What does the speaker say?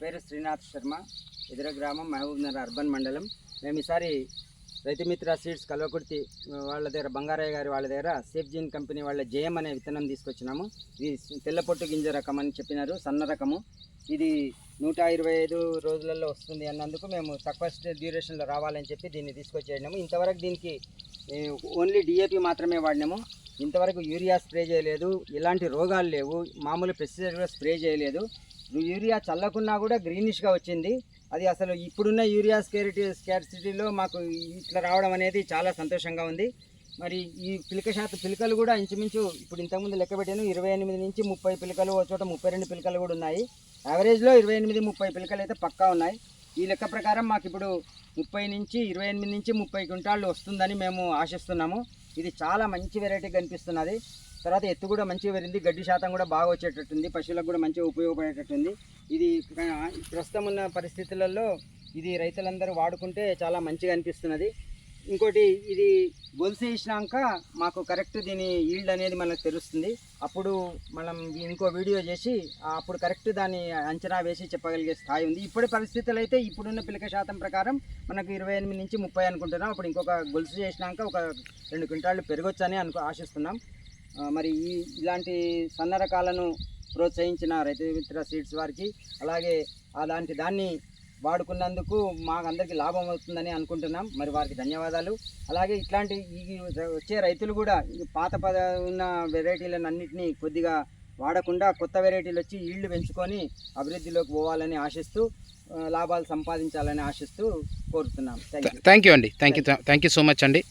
పేరు శ్రీనాథ్ శర్మ. ఎదుర గ్రామం మహబూబ్ నగర్ అర్బన్ మండలం. మేము ఈసారి రైతుమిత్ర సీడ్స్ కల్వకుర్తి వాళ్ళ దగ్గర బంగారయ్య గారి వాళ్ళ దగ్గర సేఫ్జీన్ కంపెనీ వాళ్ళ జయం అనే విత్తనం తీసుకొచ్చినాము. ఇది తెల్లపొట్టు గింజ రకం అని చెప్పినారు సన్న రకము. ఇది నూట ఇరవై ఐదు రోజులలో వస్తుంది అన్నందుకు మేము తక్కువ డ్యూరేషన్లో రావాలని చెప్పి దీన్ని తీసుకొచ్చేసినాము. ఇంతవరకు దీనికి ఓన్లీ డిఏపి మాత్రమే వాడినాము. ఇంతవరకు యూరియా స్ప్రే చేయలేదు ఎలాంటి రోగాలు లేవు మామూలు పెస్టిసైడ్ కూడా స్ప్రే చేయలేదు. యూరియా చల్లకున్నా కూడా గ్రీనిష్గా వచ్చింది. అది అసలు ఇప్పుడున్న యూరియా స్కేరిటీ స్కేర్సిటీలో మాకు ఇట్లా రావడం అనేది చాలా సంతోషంగా ఉంది. మరి ఈ పిలక శాతం పిలకలు కూడా ఇంచుమించు ఇప్పుడు ఇంతకుముందు లెక్క పెట్టాను ఇరవై ఎనిమిది నుంచి ముప్పై పిలకలు ఒక చోట ముప్పై రెండు పిలకలు కూడా ఉన్నాయి. యావరేజ్లో ఇరవై ఎనిమిది ముప్పై పిలకలు అయితే పక్కా ఉన్నాయి. ఈ లెక్క ప్రకారం మాకు ఇప్పుడు ముప్పై నుంచి ఇరవై ఎనిమిది నుంచి ముప్పై క్వింటాళ్ళు వస్తుందని మేము ఆశిస్తున్నాము. ఇది చాలా మంచి వెరైటీ కనిపిస్తున్నది. తర్వాత ఎత్తు కూడా మంచిగా పెరిగింది గడ్డి శాతం కూడా బాగా వచ్చేటట్టుంది పశువులకు కూడా మంచిగా ఉపయోగపడేటట్టుంది. ఇది ప్రస్తుతం ఉన్న పరిస్థితులలో ఇది రైతులందరూ వాడుకుంటే చాలా మంచిగా అనిపిస్తున్నది. ఇంకోటి ఇది గొలుసు వేసినాక మాకు కరెక్ట్ దీని ఈల్డ్ అనేది మనకు తెలుస్తుంది. అప్పుడు మనం ఇంకో వీడియో చేసి అప్పుడు కరెక్ట్ దాన్ని అంచనా వేసి చెప్పగలిగే స్థాయి ఉంది. ఇప్పటి పరిస్థితులు అయితే ఇప్పుడున్న పిలక శాతం ప్రకారం మనకు ఇరవై ఎనిమిది నుంచి ముప్పై అనుకుంటున్నాం. అప్పుడు ఇంకొక గొలుసు చేసినాక ఒక రెండు క్వింటాళ్ళు పెరగొచ్చని అనుకు ఆశిస్తున్నాం. మరి ఈ ఇలాంటి సన్న రకాలను ప్రోత్సహించిన రైతు మిత్ర సీడ్స్ వారికి అలాగే అలాంటి దాన్ని వాడుకున్నందుకు మాకు అందరికీ లాభం అవుతుందని అనుకుంటున్నాం. మరి వారికి ధన్యవాదాలు. అలాగే ఇట్లాంటి ఈ వచ్చే రైతులు కూడా పాత పద ఉన్న వెరైటీలను అన్నింటినీ కొద్దిగా వాడకుండా కొత్త వెరైటీలు వచ్చి ఇళ్ళు పెంచుకొని అభివృద్ధిలోకి పోవాలని ఆశిస్తూ లాభాలు సంపాదించాలని ఆశిస్తూ కోరుతున్నాం. థ్యాంక్ యూ అండి. Thank you thank you so much అండి.